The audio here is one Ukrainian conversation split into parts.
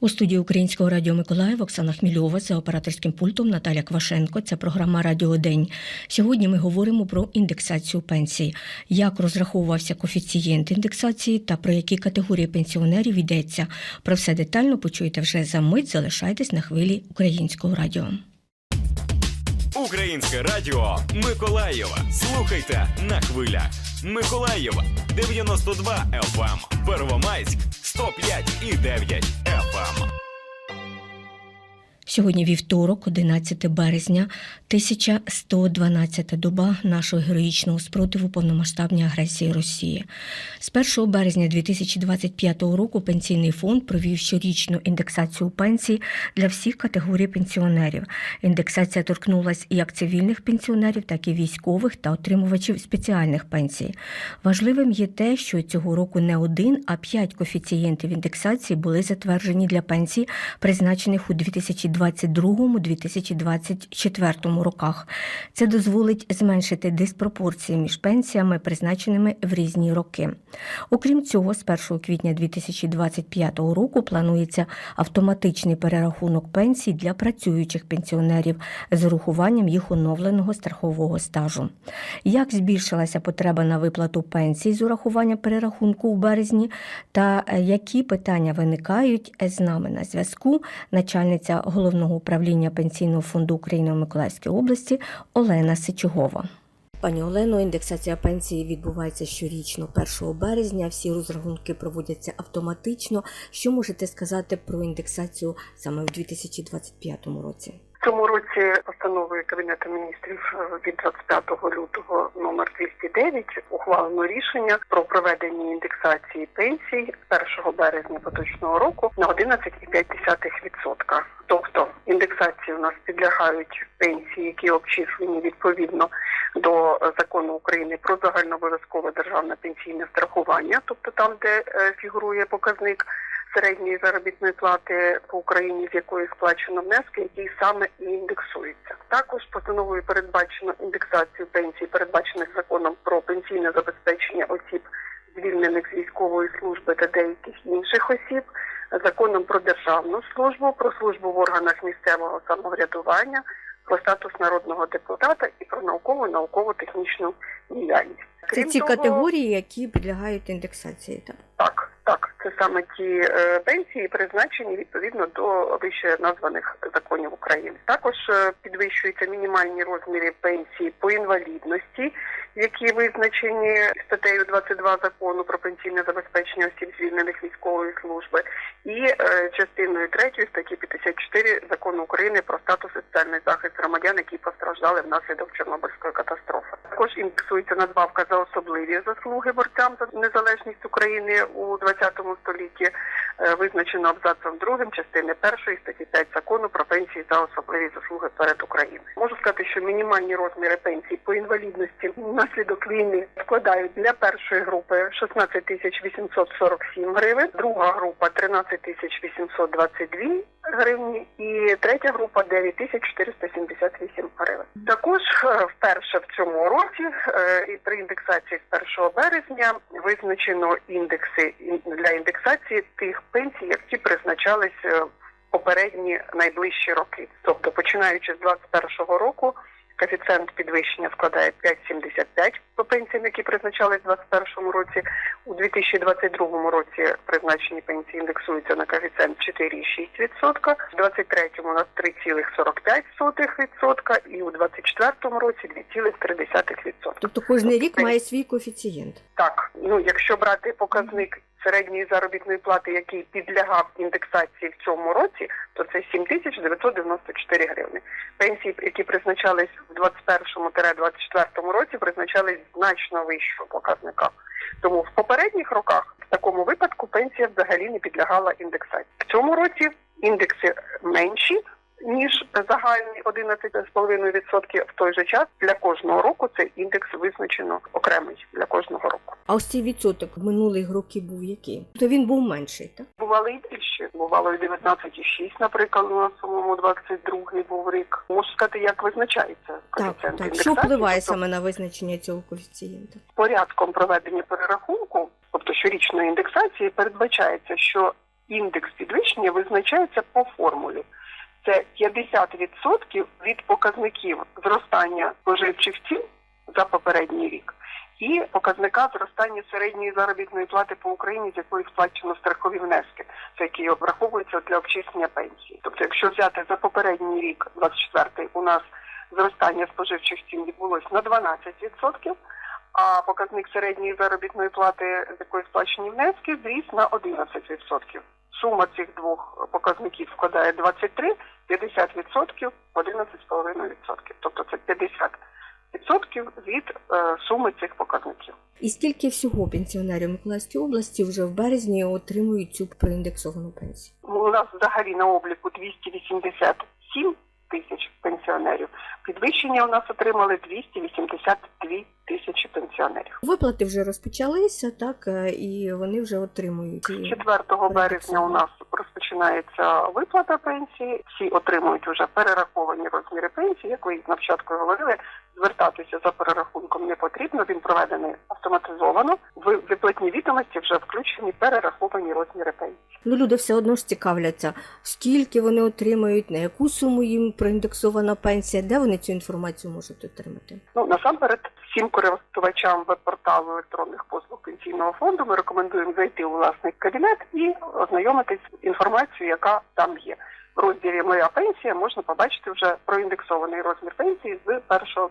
У студії Українського радіо Миколаїв Оксана Хмільова за операторським пультом Наталя Квашенко. Це програма Радіо День. Сьогодні ми говоримо про індексацію пенсій, як розраховувався коефіцієнт індексації та про які категорії пенсіонерів йдеться. Про все детально почуєте вже за мить. Залишайтесь на хвилі українського радіо. Українське радіо Миколаєва. Слухайте на хвилях. Миколаєва 92 FM, Первомайськ 105 і 9 FM. Сьогодні вівторок, 11 березня, 1112 доба нашого героїчного спротиву повномасштабній агресії Росії. З 1 березня 2025 року пенсійний фонд провів щорічну індексацію пенсій для всіх категорій пенсіонерів. Індексація торкнулась як цивільних пенсіонерів, так і військових та отримувачів спеціальних пенсій. Важливим є те, що цього року не один, а п'ять коефіцієнтів індексації були затверджені для пенсій, призначених у 2022-2024 роках. Це дозволить зменшити диспропорції між пенсіями, призначеними в різні роки. Окрім цього, з 1 квітня 2025 року планується автоматичний перерахунок пенсій для працюючих пенсіонерів з урахуванням їх оновленого страхового стажу. Як збільшилася потреба на виплату пенсій з урахуванням перерахунку у березні, та е, які питання виникають з нами на зв'язку, начальниця головного управління пенсійного фонду України у Миколаївській області Олена Сичугова. Пані Олено, індексація пенсії відбувається щорічно 1 березня. Всі розрахунки проводяться автоматично. Що можете сказати про індексацію саме в 2025 році? Цьому році постановою Кабінету міністрів е, від 25 лютого номер 209 ухвалено рішення про проведення індексації пенсій з 1 березня поточного року на 11,5%. Тобто індексації у нас підлягають пенсії, які обчислені відповідно до е, закону України про загальнообов'язкове державне пенсійне страхування, тобто там, де е, фігурує показник середньої заробітної плати по Україні, з якої сплачено внески, який саме і індексується. Також постановою передбачено індексацію пенсій, передбачених законом про пенсійне забезпечення осіб, звільнених з військової служби та деяких інших осіб, законом про державну службу, про службу в органах місцевого самоврядування, про статус народного депутата і про наукову науково-технічну діяльність. Це Крім ці того, категорії, які підлягають індексації. Так? Так, так, це саме ті е, пенсії, призначені відповідно до вище названих законів України. Також е, підвищуються мінімальні розміри пенсії по інвалідності, які визначені статтею 22 закону про пенсійне забезпечення осіб звільнених військової служби, і е, частиною 3 статті 54 закону України про статус і соціальний захист громадян, які постраждали внаслідок Чорнобильської катастрофи. Також індексується надбавка за особливі заслуги борцям за незалежність України у 20 столітті, визначено абзацом 2 частини 1 статті 5 закону про пенсії за особливі заслуги перед Україною. Можу сказати, що мінімальні розміри пенсій по інвалідності внаслідок війни складають для першої групи 16 тисяч 847 гривень, друга група 13 тисяч 822 гривні і третя група 9 тисяч 478 гривень. Також е, вперше в цьому році е, і при індексації з 1 березня визначено індекси ін- для індексації тих пенсій, які призначались е, попередні найближчі роки. Тобто, починаючи з 2021 року, коефіцієнт підвищення складає 5,75 по пенсіям, які призначались в 2021 році. У 2022 році призначені пенсії індексуються на коефіцієнт 4,6%, в 2023 на 3,45% і у 2024 році 2,3%. Тобто кожен рік має свій коефіцієнт. Так, ну якщо брати показник середньої заробітної плати, який підлягав індексації в цьому році, то це 7994 гривни. Пенсії, які призначались в 21-24 році, призначались значно вищого показника. Тому в попередніх роках в такому випадку пенсія взагалі не підлягала індексації. В цьому році індекси менші. Ніж загальний 11,5% в той же час для кожного року цей індекс визначено окремий для кожного року. А ось цей відсоток минулих років був який? То він був менший, так? Бували і більше. Бувало і 19,6, наприклад, у нас самому 22-й був рік. Можу сказати, як визначається коефіцієнт так. Що впливає Тобто, саме на визначення цього коефіцієнта? порядком проведення перерахунку, тобто щорічної індексації, передбачається, що індекс підвищення визначається по формулі. Це 50% від показників зростання споживчих цін за попередній рік і показника зростання середньої заробітної плати по Україні, з якої сплачено страхові внески, це які обраховуються для обчислення пенсії. Тобто, якщо взяти за попередній рік, 24-й, у нас зростання споживчих цін відбулось на 12%, а показник середньої заробітної плати, з якої сплачені внески, зріс на 11%. Сума цих двох показників складає 23, 50%, 11,5%. Тобто це 50% від е, суми цих показників. І скільки всього пенсіонерів Миколаївської області вже в березні отримують цю проіндексовану пенсію? У нас взагалі на обліку 287 тисяч пенсіонерів. Підвищення у нас отримали 282 тисячі пенсіонерів. Виплати вже розпочалися, так е, і вони вже отримують. ці- 4 березня у нас розпочинається виплата пенсії. Всі отримують вже перераховані розміри пенсії. Як ви на початку говорили, звертатися за перерахунком не потрібно. Він проведений автоматизовано. В виплатні відомості вже включені перераховані розміри пенсії. Ну, люди все одно ж цікавляться, скільки вони отримають, на яку суму їм проіндексована пенсія, де вони цю інформацію можуть отримати. Ну насамперед, всім користувачам веб-порталу електронних послуг пенсійного фонду ми рекомендуємо зайти у власний кабінет і ознайомитись з інформацією, яка там є. Розділі Моя пенсія можна побачити вже проіндексований розмір пенсії з 1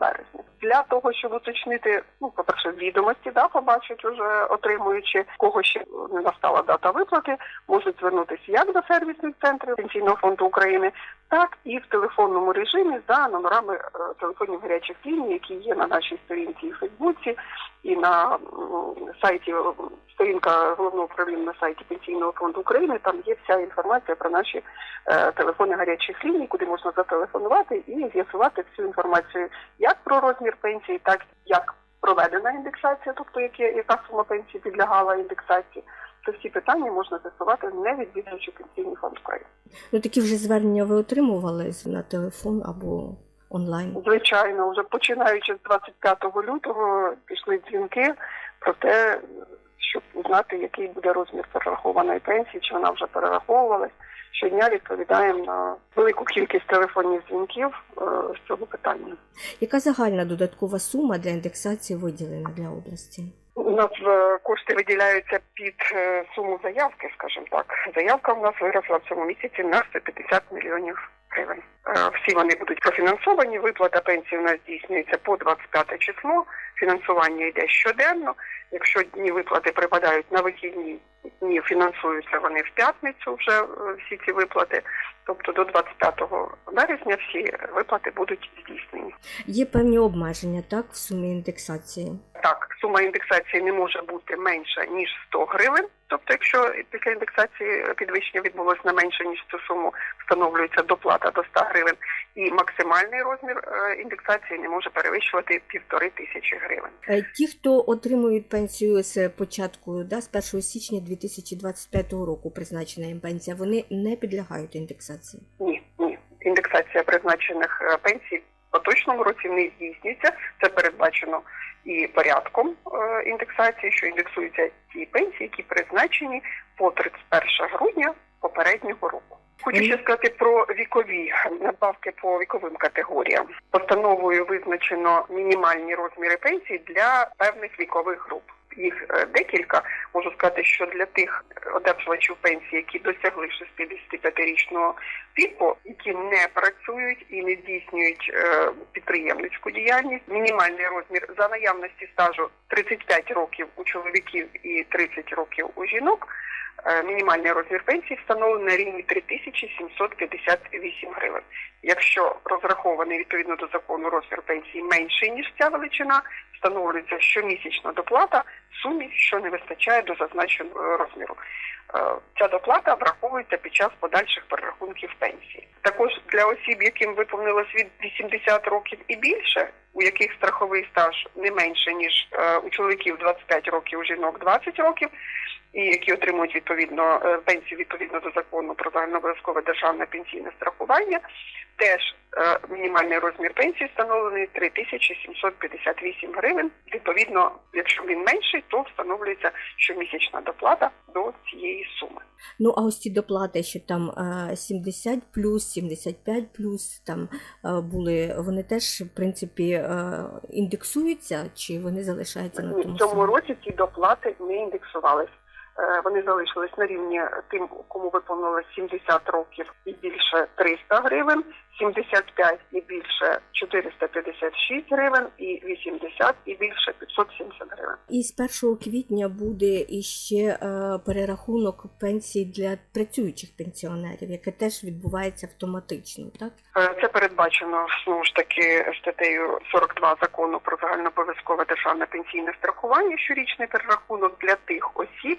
березня. Для того, щоб уточнити, ну, по-перше, відомості, да, побачать уже отримуючи, кого ще не настала дата виплати, можуть звернутися як до сервісних центрів Пенсійного фонду України, так і в телефонному режимі за номерами е, телефонів гарячих ліній, які є на нашій сторінці і Фейсбуці, і на сайті е, сторінка головного управління на сайті Пенсійного фонду України. Там є вся інформація про наші е, телефони гарячих ліній, куди можна зателефонувати і з'ясувати всю інформацію як про розмір пенсії, так як проведена індексація, тобто які, яка сума пенсії підлягала індексації. То всі питання можна з'ясувати, не відвідуючи пенсійний фонд України. Ну такі вже звернення ви отримували на телефон або онлайн. Звичайно, вже починаючи з 25 лютого пішли дзвінки про те, щоб узнати, який буде розмір перерахованої пенсії, чи вона вже перераховувалась. Щодня відповідаємо на велику кількість телефонних дзвінків е, з цього питання. Яка загальна додаткова сума для індексації виділена для області? Нас е, кошти виділяються під е, суму заявки, скажімо так. Заявка у нас виросла в цьому місяці на 150 мільйонів гривень. Е, Всі вони будуть профінансовані. Виплата пенсії у нас здійснюється по 25 число. Фінансування йде щоденно. Якщо дні виплати припадають на вихідні дні, фінансуються вони в п'ятницю вже всі ці виплати. Тобто до 25 березня всі виплати будуть здійснені. Є певні обмеження, так, в сумі індексації. Так, сума індексації не може бути менша ніж 100 гривень. Тобто, якщо після індексації підвищення відбулося на менше ніж цю суму, встановлюється доплата до 100 гривень, і максимальний розмір е, індексації не може перевищувати півтори тисячі гривень. Е, Ті, хто отримують пенсію з початку, да, з 1 січня 2025 року призначена їм пенсія, вони не підлягають індексації. Ні, ні. Індексація призначених е, пенсій поточному році не здійснюється. Це передбачено і порядком е, індексації, що індексуються ті пенсії, які призначені по 31 грудня попереднього року. Хочу ще сказати про вікові надбавки по віковим категоріям. Постановою визначено мінімальні розміри пенсій для певних вікових груп. Їх е, декілька. Можу сказати, що для тих одержувачів пенсії, які досягли 65-річного віку, які не працюють і не здійснюють е, підприємницьку діяльність, мінімальний розмір за наявності стажу 35 років у чоловіків і 30 років у жінок. Е, Мінімальний розмір пенсії встановлений на рівні 3758 гривень. Якщо розрахований відповідно до закону розмір пенсії менший ніж ця величина, встановлюється щомісячна доплата сумі, що не вистачає до зазначеного розміру. Е, Ця доплата враховується під час подальших перерахунків пенсії. Також для осіб, яким виповнилось від 80 років і більше, у яких страховий стаж не менше ніж е, у чоловіків 25 років, у жінок 20 років, і які отримують відповідно е, пенсію відповідно до закону про загальнообов'язкове державне пенсійне страхування, теж мінімальний розмір пенсії встановлений 3758 гривень. Відповідно, якщо він менший, то встановлюється щомісячна доплата до цієї суми. Ну а ось ці доплати, що там е, 70 плюс, 75 плюс, там е, були, вони теж в принципі е, індексуються чи вони залишаються на тому в цьому році ці доплати не індексувались. Е, Вони залишились на рівні тим, кому виповнилось 70 років і більше 300 гривень, 75 і більше 456 гривень, і 80 і більше 570 гривень. І з 1 квітня буде іще е, перерахунок пенсій для працюючих пенсіонерів, яке теж відбувається автоматично, так? Е, Це передбачено знову ж таки статтею 42 закону про загальнообов'язкове державне пенсійне страхування. Щорічний перерахунок для тих осіб,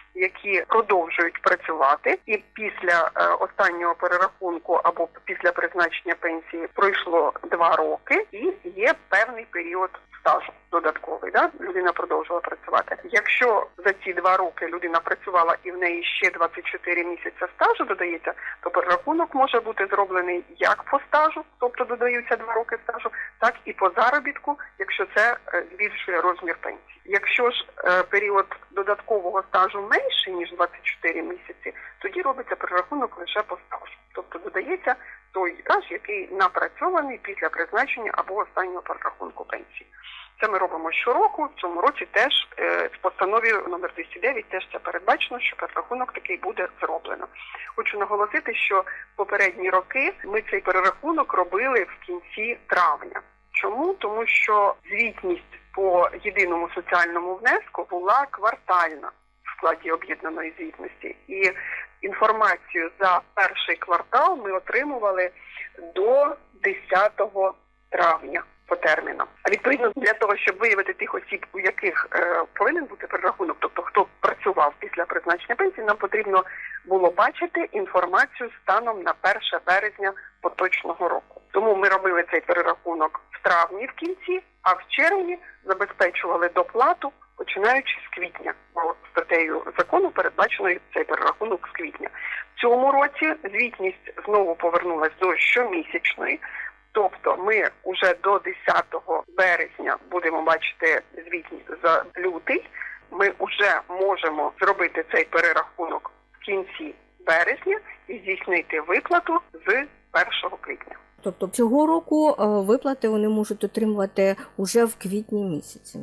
які продовжують працювати, і після е, останнього перерахунку або після призначення пенсії пройшло два роки, і є певний період стажу додатковий. Да? Людина продовжувала працювати. Якщо за ці два роки людина працювала і в неї ще 24 місяці стажу додається, то перерахунок може бути зроблений як по стажу, тобто додаються два роки стажу, так і по заробітку, якщо це е, збільшує розмір пенсії. Якщо ж е, період додаткового стажу менший ніж 24 місяці, тоді робиться перерахунок лише по стажу, тобто додається той стаж, який напрацьований після призначення або останнього перерахунку пенсії. Це ми робимо щороку. В цьому році теж е, в постанові номер 209 теж це передбачено, що перерахунок такий буде зроблено. Хочу наголосити, що попередні роки ми цей перерахунок робили в кінці травня. Чому? Тому що звітність по єдиному соціальному внеску була квартальна в складі об'єднаної звітності, і інформацію за перший квартал ми отримували до 10 травня по термінам. А відповідно для того, щоб виявити тих осіб, у яких е, повинен бути перерахунок, тобто хто працював після призначення пенсії, нам потрібно було бачити інформацію станом на 1 березня поточного року. Тому ми робили цей перерахунок в травні в кінці, а в червні забезпечували доплату починаючи з квітня. Бо статтею закону передбачено цей перерахунок з квітня. В цьому році звітність знову повернулась до щомісячної. Тобто ми вже до 10 березня будемо бачити звітність за лютий. Ми вже можемо зробити цей перерахунок в кінці березня і здійснити виплату з 1 квітня. Тобто цього року е, виплати вони можуть отримувати уже в квітні місяці.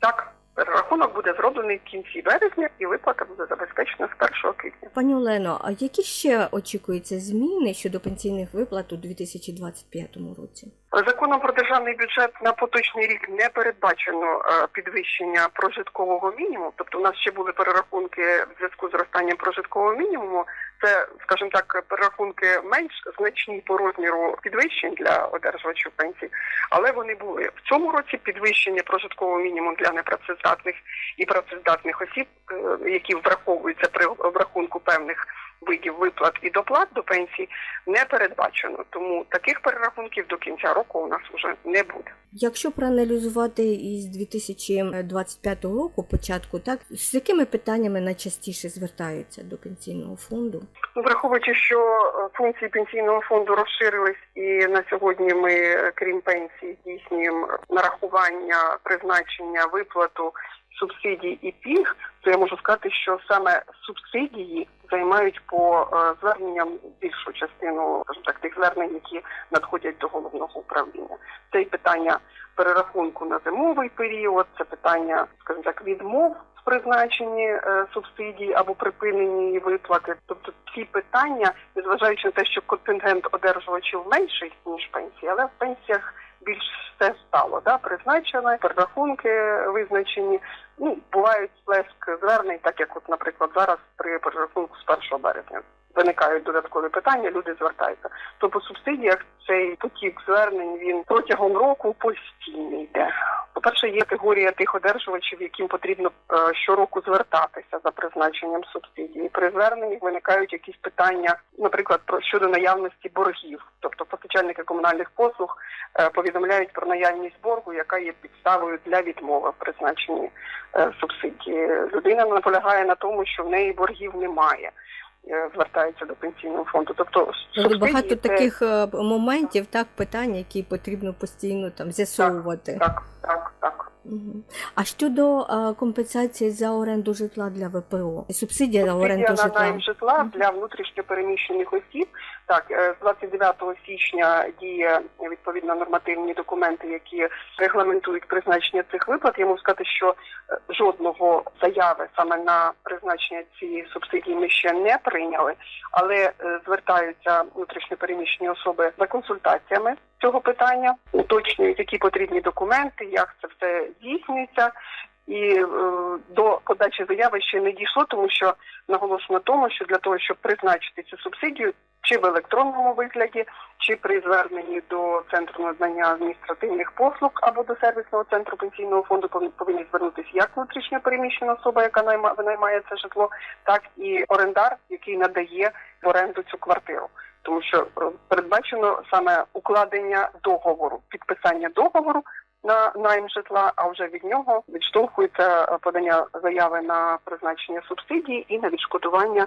Так, перерахунок буде зроблений в кінці березня, і виплата буде забезпечена з 1 квітня. Пані Олено, а які ще очікуються зміни щодо пенсійних виплат у 2025 році? Законом про державний бюджет на поточний рік не передбачено е, підвищення прожиткового мінімуму. Тобто, у нас ще були перерахунки в зв'язку з зростанням прожиткового мінімуму. Це, скажімо так, перерахунки менш значні по розміру підвищень для одержувачів пенсій, але вони були. В цьому році підвищення прожиткового мінімуму для непрацездатних і працездатних осіб, е, які враховуються при обрахунку певних видів виплат і доплат до пенсії, не передбачено. Тому таких перерахунків до кінця року у нас вже не буде. Якщо проаналізувати із 2025 року, початку, так з якими питаннями найчастіше звертаються до пенсійного фонду? Ну, Враховуючи, що е, функції пенсійного фонду розширились, і на сьогодні ми, е, крім пенсії, здійснюємо нарахування, призначення, виплату субсидій і пільг, то я можу сказати, що саме субсидії займають по е, зверненням більшу частину скажімо так, тих звернень, які надходять до головного управління. Це і питання перерахунку на зимовий період, це питання, скажімо так, відмов в призначенні е, субсидій або припиненні виплати. Тобто ці питання, незважаючи на те, що контингент одержувачів менший ніж пенсії, але в пенсіях більш все стало. Да? Призначено, перерахунки визначені. Ну бувають сплеск звернень, так як, от, наприклад, зараз при перерахунку з 1 березня. Виникають додаткові питання, люди звертаються. То по субсидіях цей потік звернень він протягом року постійно йде. По-перше, є категорія тих одержувачів, яким потрібно е, щороку звертатися за призначенням субсидії. При зверненні виникають якісь питання, наприклад, про щодо наявності боргів. Тобто постачальники комунальних послуг е, повідомляють про наявність боргу, яка є підставою для відмови в призначенні е, субсидії. Людина наполягає на тому, що в неї боргів немає. Е, Звертається до пенсійного фонду, тобто Тобто багато це- таких е, моментів, так питань, які потрібно постійно там з'ясовувати. Так, так, так. Мгм. А щодо е, компенсації за оренду житла для ВПО, субсидія на оренду Субсидія на житла. найм житла для внутрішньопереміщених осіб. Так, е, з 29 січня діє е, відповідно нормативні документи, які регламентують призначення цих виплат. Я можу сказати, що е, жодного заяви саме на призначення цієї субсидії ми ще не прийняли, але е, звертаються внутрішньопереміщені особи за консультаціями цього питання, уточнюють, які потрібні документи, як це все здійснюється. І е, до подачі заяви ще не дійшло, тому що наголошено на тому, що для того, щоб призначити цю субсидію, чи в електронному вигляді, чи при зверненні до центру надання адміністративних послуг або до сервісного центру пенсійного фонду повинні- звернутися як внутрішньо переміщена особа, яка найма винаймає це житло, так і орендар, який надає в оренду цю квартиру. Тому що е, передбачено саме укладення договору, підписання договору на найм житла, а вже від нього відштовхується е, подання заяви на призначення субсидії і на відшкодування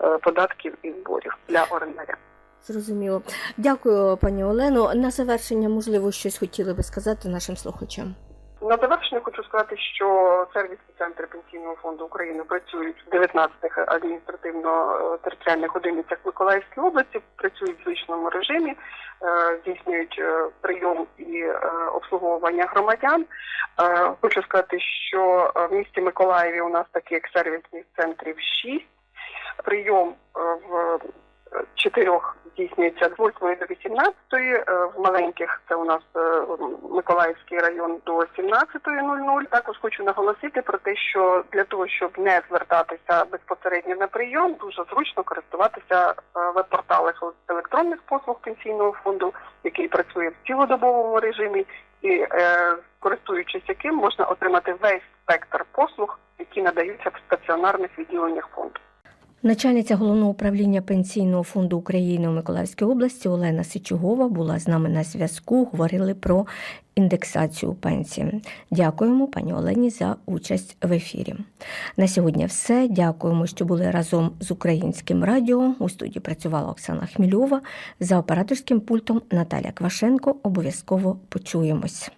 е, податків і зборів для орендаря. Зрозуміло. Дякую, пані Олено. На завершення, можливо, щось хотіли би сказати нашим слухачам. На завершення хочу сказати, що сервісні центри пенсійного фонду України працюють в 19 адміністративно-територіальних одиницях Миколаївської області, працюють в звичному режимі, е, здійснюють е, прийом і е, обслуговування громадян. Хочу сказати, що в місті Миколаєві у нас таких сервісних центрів 6. Прийом в чотирьох здійснюється з 8 до 18, е, в маленьких це у нас е, Миколаївський район до 17.00. Також хочу наголосити про те, що для того, щоб не звертатися безпосередньо на прийом, дуже зручно користуватися е, веб-порталом електронних послуг пенсійного фонду, який працює в цілодобовому режимі, і користуючись яким можна отримати весь спектр послуг, які надаються в стаціонарних відділеннях фонду. Начальниця головного управління пенсійного фонду України у Миколаївській області Олена Сичугова була з нами на зв'язку. Говорили про індексацію пенсії. Дякуємо пані Олені за участь в ефірі. На сьогодні все. Дякуємо, що були разом з українським радіо. У студії працювала Оксана Хмільова. За операторським пультом Наталя Квашенко. Обов'язково почуємось.